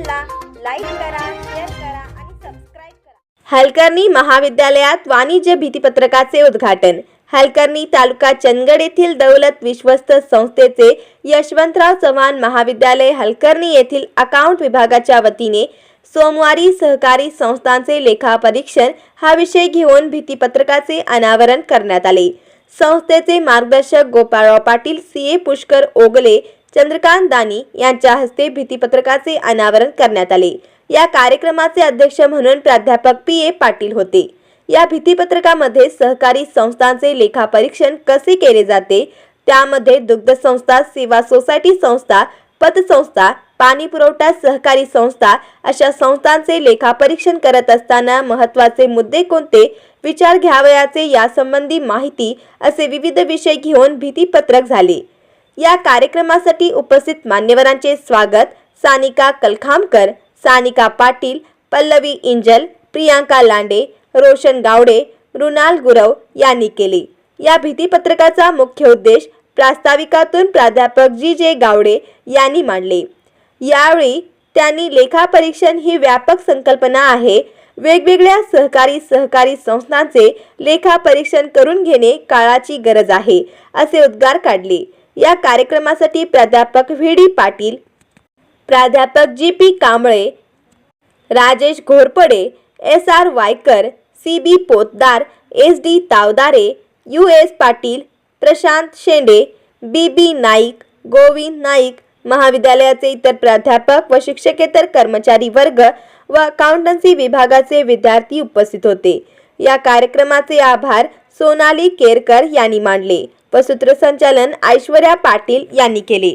चॅनलला लाईक करा शेअर करा आणि सबस्क्राईब करा. हलकर्णी महाविद्यालयात वाणिज्य भीतीपत्रकाचे उद्घाटन. हलकर्णी तालुका चंदगड येथील दौलत विश्वस्त संस्थेचे यशवंतराव चव्हाण महाविद्यालय हलकर्णी येथील अकाउंट विभागाच्या वतीने सोमवारी सहकारी संस्थांचे लेखापरीक्षण हा विषय घेऊन भीतीपत्रकाचे अनावरण करण्यात आले. संस्थेचे मार्गदर्शक गोपाळराव पाटील सी ए पुष्कर ओगले चंद्रकांत दानी यांच्या हस्ते भीतीपत्रकाचे अनावरण करण्यात आले. या कार्यक्रमाचे अध्यक्ष म्हणून प्राध्यापक पी. ए. पाटील होते. या भीतीपत्रकामध्ये सहकारी संस्थांचे लेखापरीक्षण कसे केले जाते? त्यामध्ये दुग्ध संस्था सेवा सोसायटी संस्था पतसंस्था पाणी पुरवठा सहकारी संस्था अशा संस्थांचे लेखापरीक्षण करत असताना महत्त्वाचे मुद्दे कोणते? विचार घ्यावयाचे यासंबंधी माहिती असे विविध विषय घेऊन भीतीपत्रक झाले. या कार्यक्रमासाठी उपस्थित मान्यवरांचे स्वागत सानिका कलखामकर सानिका पाटील पल्लवी इंजल प्रियांका लांडे रोशन गावडे मृणाल गुरव यांनी केले. या भीतीपत्रकाचा मुख्य उद्देश प्रास्ताविकातून प्राध्यापक जी जे गावडे यांनी मांडले. यावेळी त्यांनी लेखापरीक्षण ही व्यापक संकल्पना आहे. वेगवेगळ्या सहकारी सहकारी संस्थांचे लेखापरीक्षण करून घेणे काळाची गरज आहे असे उद्गार काढले. या कार्यक्रमासाठी प्राध्यापक व्ही डी पाटील प्राध्यापक G P Kamble Rajesh Ghorpade S R Waykar C B Potdar S D Tawdare U S Patil Prashant Shende B B Naik Govind Naik महाविद्यालयाचे इतर प्राध्यापक व शिक्षकेतर कर्मचारी वर्ग व अकाउंटन्सी विभागाचे विद्यार्थी उपस्थित होते. या कार्यक्रमाचे आभार सोनाली केरकर यांनी मानले. व सूत्रसंचालन ऐश्वर्या पाटील यांनी केले.